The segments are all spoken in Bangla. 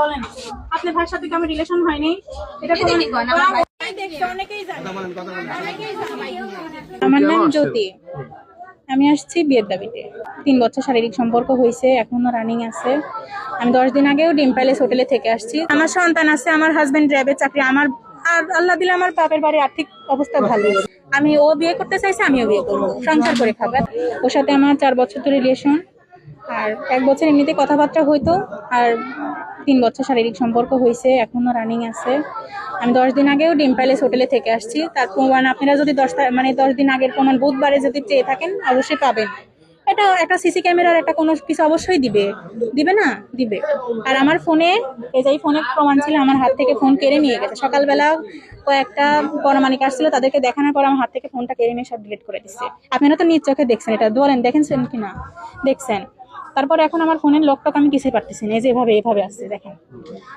বলেন। আপনার ভাইয়ের সাথে কি আমার রিলেশন হয়নি? এটা কোনো দেখছে অনেকেই জানে আমার নাম জ্যোতি। আমি আসছি বিয়ের দাবিতে। তিন বছর শারীরিক সম্পর্ক হয়েছে এখনও রানিং আছে। আমি দশ দিন আগেও ডিম প্যালেস হোটেলে থেকে আসছি। আমার সন্তান আছে আমার হাজবেন্ড র্যাবের চাকরি আমার আর আল্লাহ দিলে আমার বাপের বাড়ির আর্থিক অবস্থা ভালো। আমি ও বিয়ে করতে চাইছে আমিও বিয়ে করব। সংসার করে খাবার ওর সাথে আমার চার বছর ধরে রিলেশন আর এক বছর এমনিতে কথাবার্তা হইতো আর তিন বছর শারীরিক সম্পর্ক হয়েছে এখনও রানিং আছে। আমি দশ দিন আগেও ডিম প্যালেস হোটেলে থেকে আসছি। তার প্রমাণ আপনারা যদি দশ মানে দশ দিন আগের প্রমাণ বুধবারে যদি চেয়ে থাকেন, অবশ্যই পাবেন। এটা একটা সিসি ক্যামেরার একটা কোনো কিছু অবশ্যই দিবে। দিবে না? দিবে। আর আমার ফোনে, এই ফোনে প্রমাণ ছিল, আমার হাত থেকে ফোন কেড়ে নিয়ে গেছে। সকালবেলা কয়েকটা পরমাণিক আসছিল, তাদেরকে দেখানোর পর আমার হাত থেকে ফোনটা কেড়ে নিয়ে সব ডিলিট করে দিচ্ছে। আপনারা তো নিজ চোখে দেখছেন এটা। বলেন দেখেছেন কি না দেখছেন। তারপর এখন আমার ফোনের লকটক আমি কিছুই পারতেছি না। এই যে এভাবে এভাবে আসছে, দেখেন।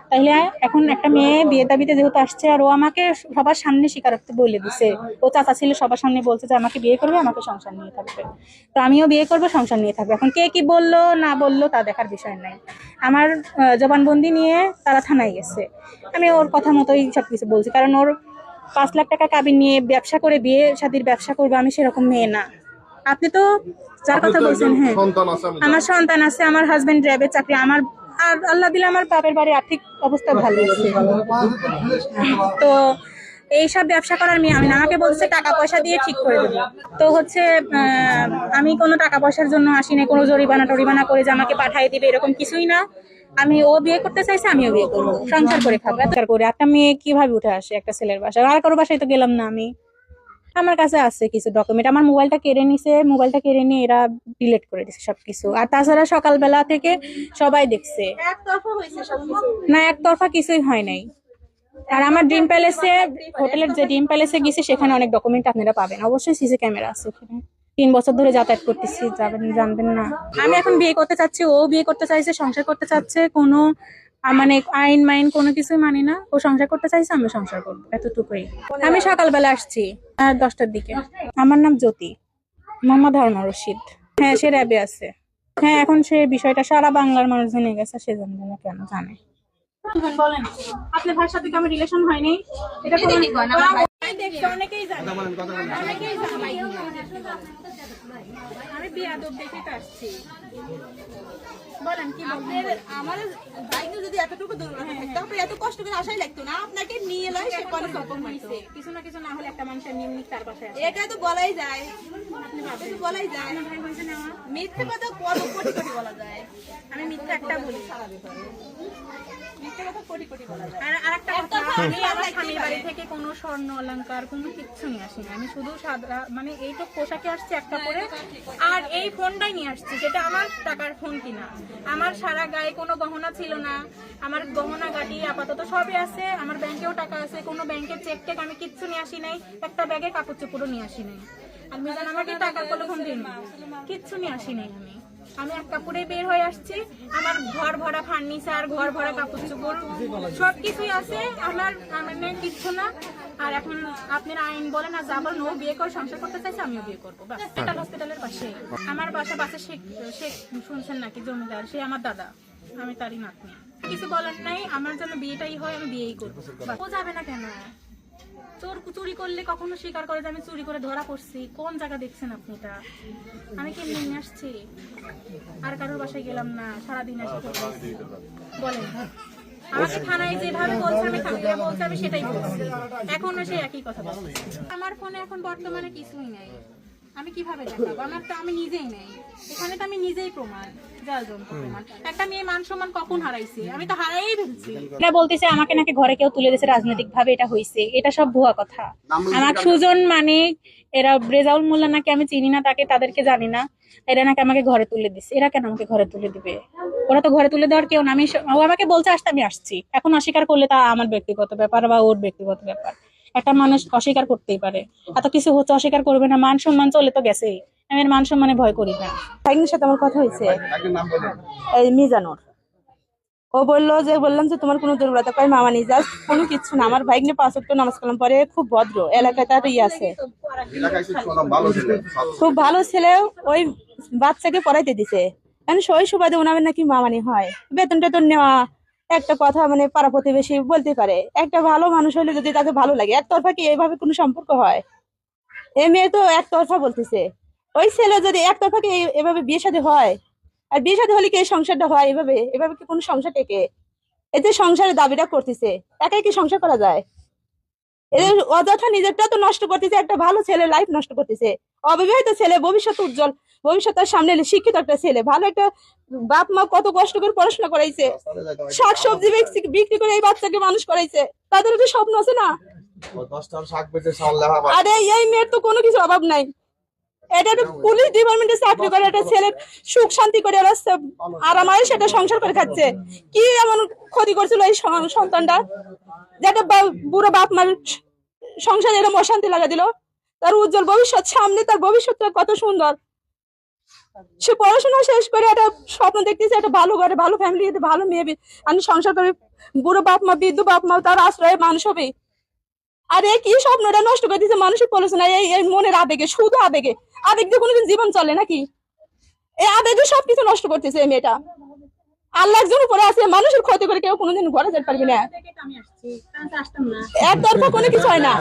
তাহলে এখন একটা মেয়ে বিয়ে দাবিতে যেহেতু আসছে, আর ও আমাকে সবার সামনে স্বীকারোক্তি বলে দিছে। ও চাচা ছিল সবার সামনে বলছে যে, আমাকে বিয়ে করবে, আমাকে সংসার নিয়ে থাকবে। তো আমিও বিয়ে করব, সংসার নিয়ে থাকবে। এখন কে কি বলল, না বলল, তা দেখার বিষয় নাই। আমার জবানবন্দি নিয়ে তারা থানায় গেছে। আমি ওর কথা মতোই সব কিছু বলছি। কারণ ওর পাঁচ লাখ টাকা কাবিন নিয়ে ব্যবসা করে বিয়ে শাদির ব্যবসা করব, আমি সেরকম মেয়ে না। আপনি তো যার কথা বলছেন হ্যাঁ। আমার সন্তান আছে আমার হাজবেন্ড র্যাবের চাকরি আমার আর আল্লাহ দিলে আমার বাপের বাড়ির আর্থিক অবস্থা ভালো আছে। তো এইসব ব্যবসা করার মেয়ে আমি আমাকে বলছে টাকা পয়সা দিয়ে ঠিক করে দেবো। তো হচ্ছে আমি কোনো টাকা পয়সার জন্য আসিনি কোনো জরিমানা টরিমানা করে যে আমাকে পাঠিয়ে দিবে এরকম কিছুই না। আমি ও বিয়ে করতে চাইছে আমিও বিয়ে করব। সংসার করে খাব। করে একটা মেয়ে কীভাবে উঠে আসে একটা ছেলের বাসায়? আর কারও বাসায় তো গেলাম না আমি। আমার কাছে আছে কিছু ডকুমেন্ট আমার মোবাইলটা কেড়ে নিছে মোবাইলটা কেড়ে নিয়ে এরা ডিলিট করে দিছে সবকিছু। আর তাছাড়া সকালবেলা থেকে সবাই দেখছে। না একতরফা কিছুই হয় নাই। আর আমার ড্রিম প্যালেসে হোটেলের যে ড্রিম প্যালেসে গেছি সেখানে অনেক ডকুমেন্ট আপনারা পাবেন। অবশ্যই সিসি ক্যামেরা আছে ওখানে। তিন বছর ধরে যাতায়াত করতেছি যাবেন জানবেন না। আমি এখন বিয়ে করতে চাচ্ছি ও বিয়ে করতে চাইছে সংসার করতে চাচ্ছে কোনো মানে আইন মাইন কোনো কিছুই মানি না। ও সংসার করতে চাইছে আমি সংসার করব এতটুকুই। আমি সকালবেলা আসছি দশটার দিকে। আমার নাম জ্যোতি মোহাম্মদ হারুন রশিদ। হ্যাঁ সে র্যাবে আছে। হ্যাঁ এখন সে বিষয়টা সারা বাংলার মানুষ জেনে গেছে সে জানবে না কেন জানে। বলেন আপনার ভাইয়ের সাথে কি আমার রিলেশন হয়নি। এটা আমি বিয়াদব দেখে তো বলেন কি বলবেন আমার বাইকে যদি এতটুকু দুর্বল থাকতো আপনি এত কষ্ট করে আসাই লাগতো না? আপনাকে নিয়ে এলাই সে পরে সক্ষম হয়েছে কিছু না কিছু না হলে একটা মানুষের নিয়মিত তার বাসায় এটা তো বলাই যায়। এটা বলাই যায়। না মিথ্যে কথা কত কোটি কোটি বলা যায়। আমি মিথ্যা একটা বলি। মিথ্যে কথা কোটি কোটি বলা যায়। আর একতরফা আমি আমার স্বামীর বাড়ি থেকে কোনো স্বর্ণ অলংকার কোনো কিচ্ছু নিয়ে আসিনি। আমি শুধু সাদা মানে এইটুক পোশাকে আসছি একটা করে আর এই ফোনটাই নিয়ে আসছি যেটা আমার টাকার ফোন কিনা। আমার সারা গায়ে কোনো গহনা ছিল না। আমার গহনা গাড়ি আপাতত সবই আছে। আমার ব্যাংকেও টাকা আছে। কোনো ব্যাংকের চেক টেক আমি কিচ্ছু নিয়ে আসি নাই। একটা ব্যাগে কাপড় চোপড়ও নিয়ে আসি নাই। আর মিজান আমাকে টাকার কলখন দিন কিচ্ছু নিয়ে আসি নাই আমি। আমি এক কাপড়ে বের হয়ে আসছি। আমার ঘর ভরা ফার্নিচার ঘর ভরা কাপড় চোপড় সব কিছুই আছে। আমার আমার কিচ্ছু না। আর এখন আপনার আইন বলেন আর যা বলেন ও বিয়ে করে সংসার করতে চাইছে আমিও বিয়ে করব। হসপিটাল হসপিটালের পাশে। আমার বাসা বাসে শেখ শেখ শুনছেন নাকি? জমিদার সে আমার দাদা। আমি তারই নাতনি। কিছু বলার নাই আমার জন্য বিয়েটাই হয় আমি বিয়েই করব। ও যাবে না কেন? চোর চুরি করলে কখনো স্বীকার করে যে আমি চুরি করে ধরা পড়ছি? কোন জায়গা দেখছেন আপনি এটা? আমি কেমনি নিয়ে আসছি? আর কারোর বাসায় গেলাম না সারাদিন আছি। বলেন। আমাকে থানায় যেভাবে বলছে আমি বলছে আমি সেটাই বলছি। এখনও সে একই কথা বলছে। আমার ফোনে এখন বর্তমানে কিছুই নাই। আমি কীভাবে দেখাবো? আমার তো আমি নিজেই নেই। এখানে তো আমি নিজেই প্রমাণ। আমি মানে এরা নাকি চিনি না, তাকে তাদেরকে জানি না। এরা নাকি আমাকে ঘরে তুলে দিচ্ছে এরা কেন আমাকে ঘরে তুলে দিবে? ওরা তো ঘরে তুলে দেওয়ার কেউ না। আমি ও আমাকে বলছে, আসতে, আমি আসছি। এখন অস্বীকার করলে তা আমার ব্যক্তিগত ব্যাপার বা ওর ব্যক্তিগত ব্যাপার। একটা মানুষ অস্বীকার করতেই পারে। এত কিছু হচ্ছে, অস্বীকার করবে না। মান সম্মান চলে তো গেছেই। আমি মান সম্মানে ভয় করি না। ভাইগনির সাথে আমার কথা হয়েছে। এই মিজানুর। ও বলল যে বললাম যে তোমার কোনো দুর্বলতা পাই মামা নিয়ে যাস কোনো কিছু না। আমার ভাইগনে পাঁচ নামাজ কালাম পরে খুব ভদ্র। এলাকায় তার ইয়ে আছে। খুব ভালো ছেলে। ওই বাচ্চাকে পড়াইতে দিছে। এখন সই সুবাদে ওনার নাকি মামানি হয়। বেতন টেতন নেওয়া একটা কথা মানে পাড়া প্রতিবেশী বলতে পারে। একটা ভালো মানুষ হলে যদি তাকে ভালো লাগে একতরফা কি এইভাবে কোনো সম্পর্ক হয়? এ মেয়ে তো একতরফা বলতেছে। ওই ছেলে যদি একতরফা কি এই- এভাবে বিয়ে শাদী হয় আর বিয়ে শাদী হলে কি সংসারটা হয় এভাবে? এভাবে কি কোনো সংসার টেকে? এই যে সংসারের দাবিটা করতেছে একাই কি সংসার করা যায়? এদের অযথা নিজেরটা তো নষ্ট করতেছে একটা ভালো ছেলে লাইফ নষ্ট করতেছে। অবিবাহিত ছেলে ভবিষ্যৎ উজ্জ্বল ভবিষ্যৎ তার সামনে শিক্ষিত একটা ছেলে ভালো একটা বাপ মা কত কষ্ট করে পড়াশোনা করাইছে শাক সবজি বিক্রি- করে এই বাচ্চাকে মানুষ করাইছে তাদের তো স্বপ্ন আছে না? আরে এই মেয়ের তো কোনো কিছু অভাব নাই। এটা পুলিশ ডিপার্টমেন্টে চাকরি করে একটা ছেলে সুখ শান্তি করে ওরা আরামায় সেটা সংসার করে খাচ্ছে। কি এমন ক্ষতি করছিল এই সন্তানটা? যেটা বুড়ো বাপ মার সংসারে এরকম অশান্তি লাগা দিল। তার উজ্জ্বল ভবিষ্যৎ সামনে তার ভবিষ্যৎটা কত সুন্দর। সে পড়াশোনা শেষ করে একটা স্বপ্ন দেখতেছে একটা ভালো ঘরে ভালো ফ্যামিলি ভালো মেয়ে বি- আমি সংসার করে বুড়ো বাপ মা বৃদ্ধ বাপ মা তার আশ্রয়ে মানুষ হবে। আর এই কি স্বপ্নটা নষ্ট করে দিচ্ছে মানুষের পড়াশোনা এই মনের আবেগে শুধু আবেগে। আবেগ দিয়ে কোনোদিন জীবন চলে নাকি? এই আবেগে সবকিছু নষ্ট করতেছে এই মেয়েটা। আল্লাহ একজন উপরে আছে মানুষের ক্ষতি করে কেউ কোনোদিন ঘরে যেতে পারবি না। একতরফা কোনো কিছু হয় না।